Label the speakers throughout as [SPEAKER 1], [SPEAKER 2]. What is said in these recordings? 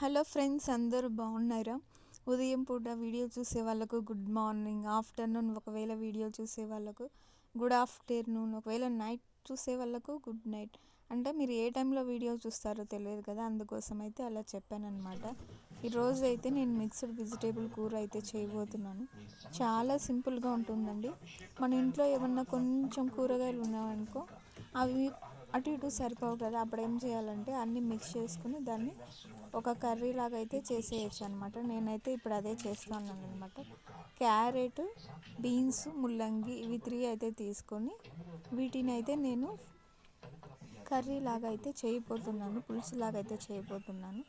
[SPEAKER 1] Hello friends అందరూ బాగున్నారా? ఉదయం పూట వీడియో చూసే వాళ్ళకు గుడ్ మార్నింగ్ ఆఫ్టర్నూన్ ఒకవేళ వీడియో చూసే వాళ్ళకు గుడ్ ఆఫ్టర్నూన్ ఒకవేళ నైట్ చూసే వాళ్ళకు గుడ్ నైట్. అంటే మీరు ఏ టైంలో వీడియో చూస్తారో తెలియదు కదా అందుకోసం అయితే అలా చెప్పానమాట ఈరోజు అయితే నేను మిక్స్డ్ వెజిటేబుల్ కూర అయితే చేయబోతున్నాను. చాలా సింపుల్గా ఉంటుందండి. మన ఇంట్లో ఏమన్నా కొంచెం కూరగాయలు ఉన్నాయనుకో అవి అటు ఇటు సరిపోవు కదా అప్పుడు ఏం చేయాలంటే అన్నీ మిక్స్ చేసుకుని దాన్ని ఒక కర్రీ లాగా అయితే చేసేయచ్చు అనమాట నేనైతే ఇప్పుడు అదే చేస్తాను అనమాట క్యారెట్ బీన్స్ ముల్లంగి ఇవి త్రీ అయితే తీసుకొని వీటిని అయితే నేను కర్రీ లాగా అయితే చేయబోతున్నాను పులుసు లాగా అయితే చేయబోతున్నాను.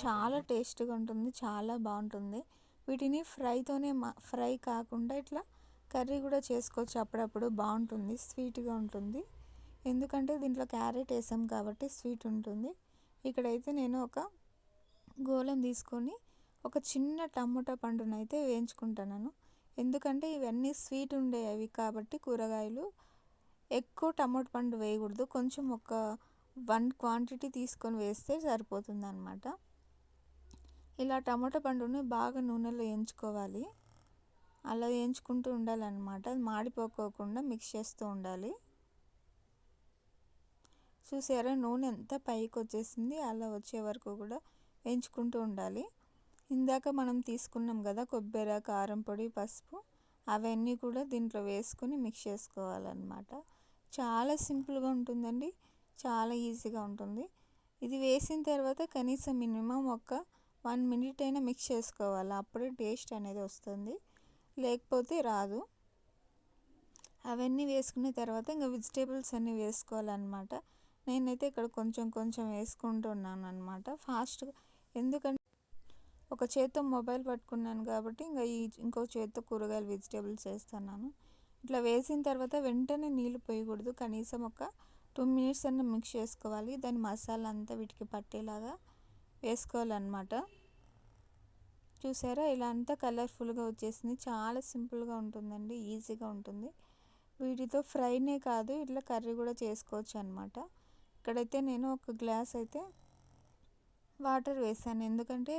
[SPEAKER 1] చాలా టేస్ట్గా ఉంటుంది చాలా బాగుంటుంది. వీటిని ఫ్రైతోనే మా ఫ్రై కాకుండా ఇట్లా కర్రీ కూడా చేసుకోవచ్చు అప్పుడప్పుడు బాగుంటుంది స్వీట్గా ఉంటుంది. ఎందుకంటే దీంట్లో క్యారెట్ వేసాం కాబట్టి స్వీట్ ఉంటుంది. ఇక్కడైతే నేను ఒక గోళం తీసుకొని ఒక చిన్న టమోటా పండును అయితే వేయించుకుంటున్నాను ఎందుకంటే ఇవన్నీ స్వీట్ ఉండేవి కాబట్టి కూరగాయలు ఎక్కువ టమోటా పండు వేయకూడదు. కొంచెం ఒక వన్ క్వాంటిటీ తీసుకొని వేస్తే సరిపోతుంది అనమాట ఇలా టమాటా పండుని బాగా నూనెలో వేయించుకోవాలి. అలా వేయించుకుంటూ ఉండాలన్నమాట. మాడిపోకోకుండా మిక్స్ చేస్తూ ఉండాలి. చూసారా? నూనె ఎంత పైకి వచ్చేసింది. అలా వచ్చే వరకు కూడా వేయించుకుంటూ ఉండాలి. ఇందాక మనం తీసుకున్నాం కదా కొబ్బరి కారం పొడి పసుపు. అవన్నీ కూడా దీంట్లో వేసుకొని మిక్స్ చేసుకోవాలన్నమాట. చాలా సింపుల్గా ఉంటుందండి. చాలా ఈజీగా ఉంటుంది. ఇది వేసిన తర్వాత కనీసం మినిమం ఒక వన్ మినిట్ అయినా మిక్స్ చేసుకోవాలి. అప్పుడే టేస్ట్ అనేది వస్తుంది. లేకపోతే రాదు. అవన్నీ వేసుకున్న తర్వాత ఇంకా వెజిటేబుల్స్ అన్నీ వేసుకోవాలన్నమాట. నేనైతే ఇక్కడ కొంచెం కొంచెం వేసుకుంటున్నాను అనమాట ఫాస్ట్గా ఎందుకంటే ఒక చేత్తో మొబైల్ పట్టుకున్నాను కాబట్టి ఇంకా ఈ ఇంకో చేత్తో కూరగాయలు వెజిటేబుల్స్ వేస్తున్నాను. ఇట్లా వేసిన తర్వాత వెంటనే నీళ్ళు పోయకూడదు. కనీసం ఒక టూ మినిట్స్ అన్న మిక్స్ చేసుకోవాలి. దాని మసాలా అంతా వీటికి పట్టేలాగా వేసుకోవాలన్నమాట. చూసారా? ఇలా అంతా కలర్ఫుల్గా వచ్చేసింది. చాలా సింపుల్గా ఉంటుందండి. ఈజీగా ఉంటుంది. వీటితో ఫ్రైనే కాదు. ఇట్లా కర్రీ కూడా చేసుకోవచ్చు అనమాట ఇక్కడైతే నేను ఒక గ్లాస్ అయితే వాటర్ వేసాను. ఎందుకంటే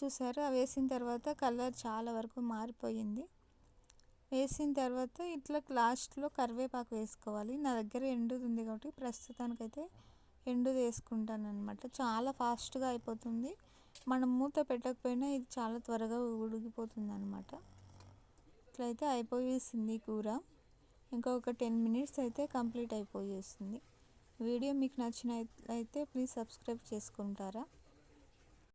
[SPEAKER 1] చూసారా వేసిన తర్వాత కలర్ చాలా వరకు మారిపోయింది. వేసిన తర్వాత ఇట్లా లాస్ట్లో కరివేపాకు వేసుకోవాలి. నా దగ్గర ఎండుది ఉంది కాబట్టి ప్రస్తుతానికైతే ఎండు వేసుకుంటాను అనమాట చాలా ఫాస్ట్గా అయిపోతుంది. మనం మూత పెట్టకపోయినా ఇది చాలా త్వరగా ఉడికిపోతుంది అనమాట ఇట్లయితే అయిపోయేసింది కూర. ఇంకొక టెన్ మినిట్స్ అయితే కంప్లీట్ అయిపోయేసింది వీడియో మీకు నచ్చినట్లయితే ప్లీజ్ సబ్స్క్రైబ్ చేసుకుంటారా?